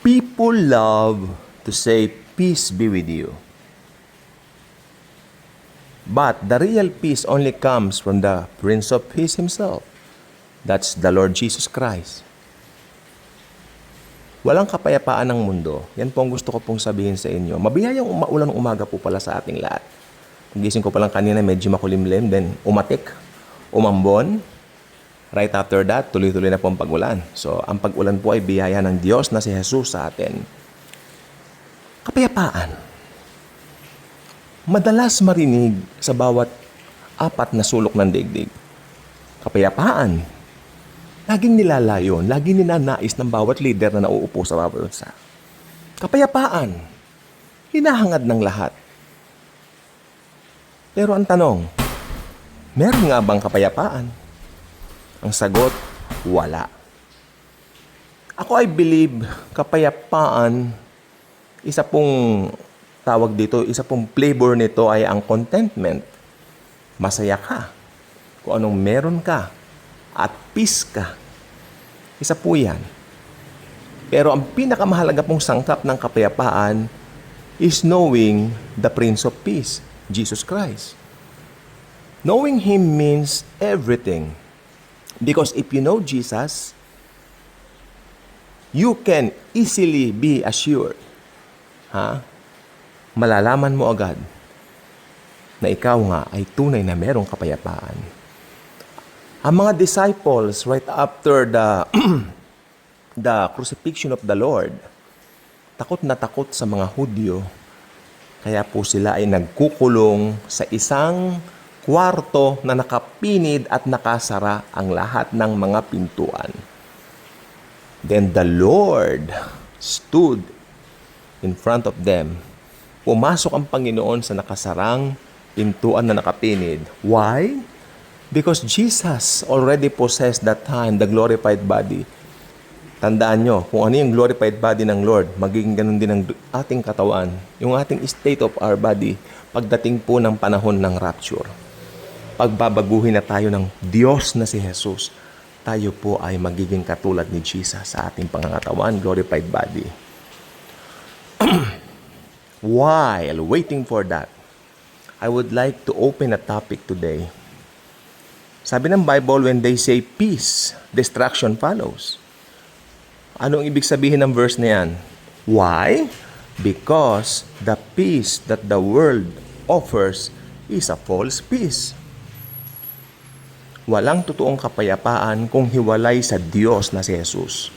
People love to say, Peace be with you. But the real peace only comes from the Prince of Peace himself. That's the Lord Jesus Christ. Walang kapayapaan ng mundo. Yan po ang gusto ko pong sabihin sa inyo. Mabiyayang umaulan umaga po pala sa ating lahat. Gising ko pa lang kanina, medyo makulimlim, then umatik, umambon. Right after that, tuloy-tuloy na po ang pag-ulan. So, ang pag-ulan po ay biyaya ng Diyos na si Jesus sa atin. Kapayapaan. Madalas marinig sa bawat apat na sulok ng digdig. Kapayapaan. Laging nilalayon, laging ninanais ng bawat leader na nauupo sa bawat. Kapayapaan. Hinahangad ng lahat. Pero ang tanong, meron nga bang kapayapaan? Ang sagot, wala. Ako I believe kapayapaan, isa pong tawag dito, isa pong flavor nito ay ang contentment. Masaya ka. Kung anong meron ka. At peace ka. Isa po yan. Pero ang pinakamahalaga pong sangkap ng kapayapaan is knowing the Prince of Peace, Jesus Christ. Knowing Him means everything. Because if you know Jesus, you can easily be assured. Ha? Malalaman mo agad na ikaw nga ay tunay na merong kapayapaan. Ang mga disciples right after the the crucifixion of the Lord, takot na takot sa mga Hudyo. Kaya po sila ay nagkukulong sa isang kwarto na nakapinid at nakasara ang lahat ng mga pintuan. Then the Lord stood in front of them. Pumasok ang Panginoon sa nakasarang pintuan na nakapinid. Why? Because Jesus already possessed that time the glorified body. Tandaan nyo, kung ano yung glorified body ng Lord, magiging ganun din ang ating katawan, yung ating state of our body, pagdating po ng panahon ng rapture. Pagbabaguhin na tayo ng Diyos na si Jesus, tayo po ay magiging katulad ni Jesus sa ating pangangatawan, glorified body. While waiting for that, I would like to open a topic today. Sabi ng Bible, when they say peace, destruction follows. Anong ibig sabihin ng verse na yan? Why? Because the peace that the world offers is a false peace. Walang totoong kapayapaan kung hiwalay sa Diyos na si Jesus.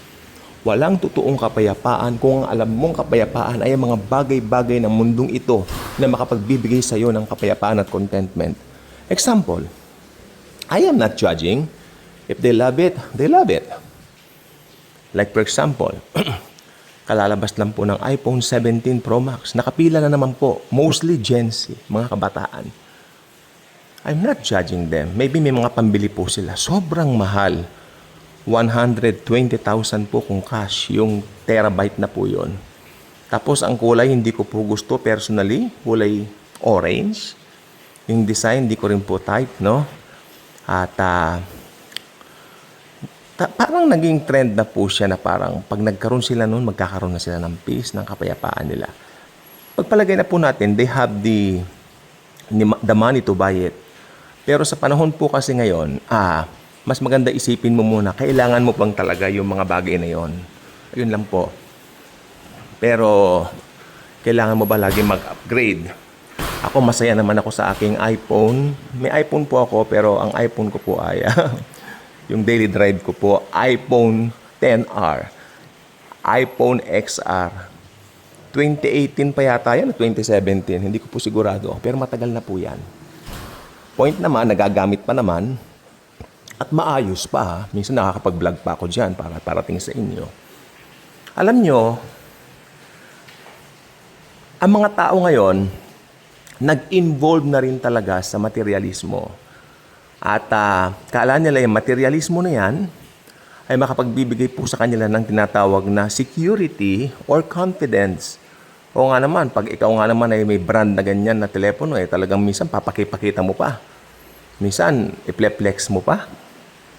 Walang totoong kapayapaan kung ang alam mong kapayapaan ay ang mga bagay-bagay ng mundong ito na makapagbibigay sa iyo ng kapayapaan at contentment. Example, I am not judging. If they love it, they love it. Like for example, kalalabas lang po ng iPhone 17 Pro Max. Nakapila na naman po, mostly Gen Z, mga kabataan. I'm not judging them. Maybe may mga pambili po sila. Sobrang mahal. 120,000 po kung cash. Yung terabyte na po yon. Tapos ang kulay hindi ko po gusto personally. Kulay orange. Yung design hindi ko rin po type, no? At ah, ta- parang naging trend na po siya na parang pag nagkaroon sila noon, magkakaroon na sila ng peace, ng kapayapaan nila. Pagpalagay na po natin, they have the, the money to buy it. Pero sa panahon po kasi ngayon, ah, mas maganda isipin mo muna, kailangan mo bang talaga yung mga bagay na yon. Ayun lang po. Pero, kailangan mo ba lagi mag-upgrade? Ako masaya naman ako sa aking iPhone. May iPhone po ako, pero ang iPhone ko po ay yung daily drive ko po, iPhone 10R, iPhone XR. 2018 pa yata yan, o 2017. Hindi ko po sigurado. Pero matagal na po yan. Point naman, nagagamit pa naman. At maayos pa. ha. Minsan nakakapag-vlog pa ako dyan para parating sa inyo. Alam nyo, ang mga tao ngayon, nag-involve na rin talaga sa materialismo. At uh, kala nila yung materialismo na yan ay makapagbibigay po sa kanila ng tinatawag na security or confidence. O nga naman, pag ikaw nga naman ay may brand na ganyan na telepono, eh talagang minsan papakipakita mo pa. Minsan, ipleplex mo pa.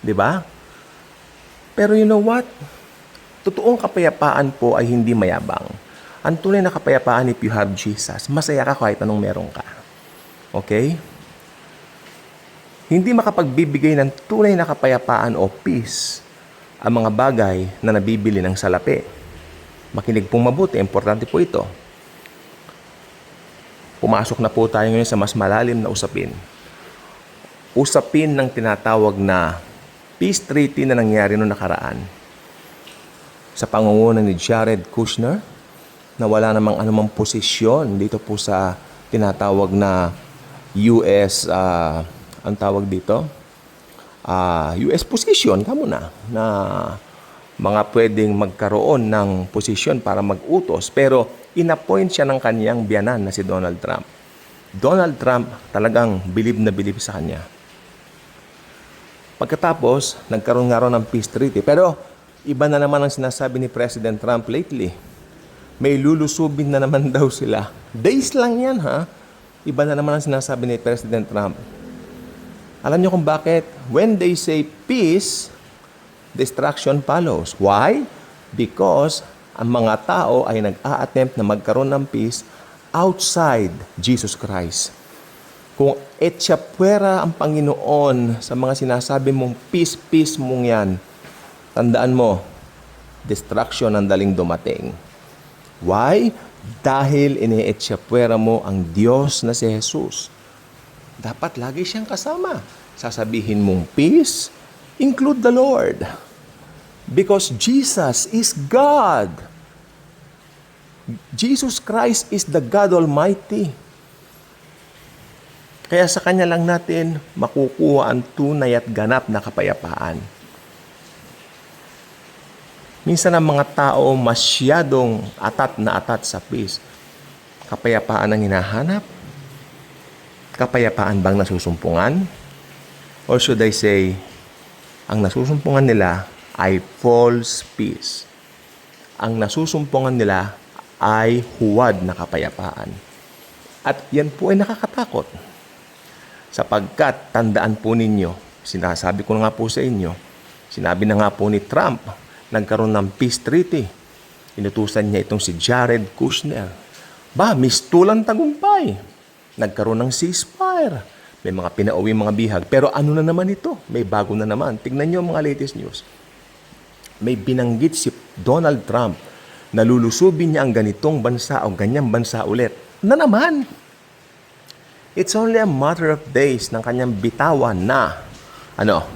Ba? Pero you know what? totoong kapayapaan po ay hindi mayabang. Ang tunay na kapayapaan, if you have Jesus, masaya ka kahit anong meron ka. Okay? Hindi makapagbibigay ng tunay na kapayapaan o peace ang mga bagay na nabibili ng salapi. Makinig pong mabuti, importante po ito. Pumasok na po tayo ngayon sa mas malalim na usapin. Usapin ng tinatawag na peace treaty na nangyari noong nakaraan. Sa pangunguna ni Jared Kushner na wala namang anumang posisyon dito po sa tinatawag na US ah, ang tawag dito? Ah, US position kamo na na mga pwedeng magkaroon ng posisyon para mag-utos. Pero inappoint siya ng kanyang biyanan na si Donald Trump. Donald Trump talagang bilib na bilib sa kanya. Pagkatapos, nagkaroon nga ng peace treaty. Pero iba na naman ang sinasabi ni President Trump lately. May lulusubin na naman daw sila. Days lang yan ha. Iba na naman ang sinasabi ni President Trump. Alam niyo kung bakit? When they say peace, destruction follows. Why? Because ang mga tao ay nag-a-attempt na magkaroon ng peace outside Jesus Christ. Kung etsyapwera ang Panginoon sa mga sinasabi mong peace, peace mong yan, tandaan mo, destruction ang daling dumating. Why? Dahil inietsyapwera mo ang Diyos na si Jesus. Dapat lagi siyang kasama. Sasabihin mong peace, include the Lord. Because Jesus is God. Jesus Christ is the God Almighty. Kaya sa Kanya lang natin makukuha ang tunay at ganap na kapayapaan. Minsan ang mga tao masyadong atat na atat sa peace. Kapayapaan ang hinahanap? Kapayapaan bang nasusumpungan? Or should I say, ang nasusumpungan nila ay false peace. Ang nasusumpungan nila ay huwad na kapayapaan. At yan po ay nakakatakot. Sapagkat tandaan po ninyo, sinasabi ko na nga po sa inyo, sinabi na nga po ni Trump, nagkaroon ng peace treaty. Inutusan niya itong si Jared Kushner. Ba, mistulang tagumpay. Nagkaroon ng ceasefire. May mga pinauwi mga bihag. Pero ano na naman ito? May bago na naman. Tignan niyo ang mga latest news. May binanggit si Donald Trump na lulusubin niya ang ganitong bansa o ganyang bansa ulit. Na naman. It's only a matter of days ng kanyang bitawan na, ano,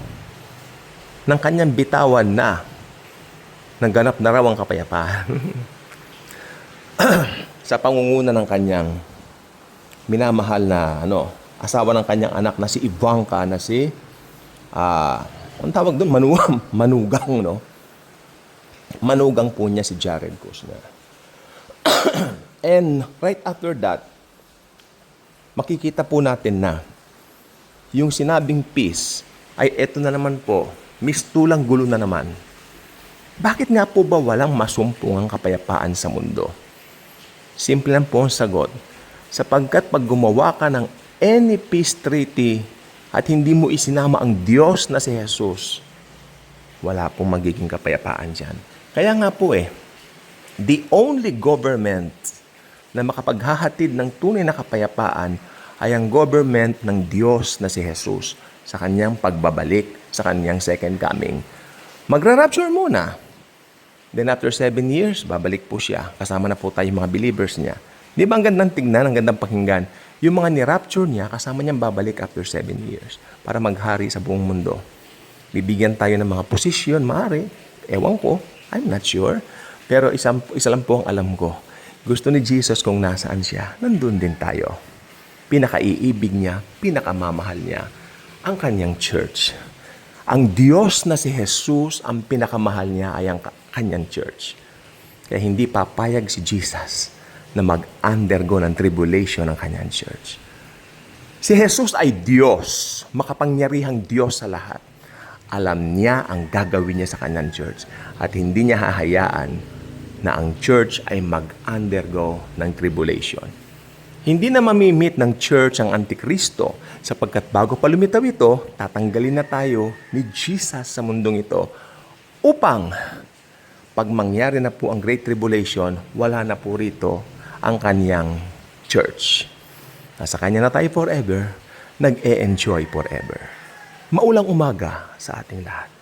ng kanyang bitawan na, nangganap na raw ang kapayapaan. sa pangunguna ng kanyang minamahal na ano, asawa ng kanyang anak na si Ivanka na si ah ang tawag doon manugang, manugang no. Manugang po niya si Jared Kushner. And right after that, makikita po natin na yung sinabing peace ay eto na naman po, mistulang gulo na naman. Bakit nga po ba walang masumpungang kapayapaan sa mundo? Simple lang po ang sagot. Sapagkat pag gumawa ka ng any peace treaty at hindi mo isinama ang Diyos na si Jesus, wala pong magiging kapayapaan dyan. Kaya nga po eh, the only government na makapaghahatid ng tunay na kapayapaan ay ang government ng Diyos na si Jesus sa kanyang pagbabalik, sa kanyang second coming. Magra-rapture muna. Then after seven years, babalik po siya. Kasama na po tayo mga believers niya. Di ba ang gandang tignan, ang gandang pakinggan? Yung mga ni-rapture niya, kasama niyang babalik after seven years para maghari sa buong mundo. Bibigyan tayo ng mga posisyon, maaari. Ewan ko, I'm not sure. Pero isang, isa lang po ang alam ko. Gusto ni Jesus kung nasaan siya, nandun din tayo. Pinakaiibig niya, pinakamamahal niya, ang kanyang church. Ang Diyos na si Jesus, ang pinakamahal niya ay ang ka- kanyang church. Kaya hindi papayag si Jesus na mag-undergo ng tribulation ng kanyang church. Si Jesus ay Diyos, makapangyarihang Diyos sa lahat. Alam niya ang gagawin niya sa kanyang church at hindi niya hahayaan na ang church ay mag-undergo ng tribulation. Hindi na mamimit ng church ang Antikristo sapagkat bago pa lumitaw ito, tatanggalin na tayo ni Jesus sa mundong ito upang pag mangyari na po ang Great Tribulation, wala na po rito ang kanyang church. Nasa kanya na tayo forever, nag-e-enjoy forever. Maulang umaga sa ating lahat.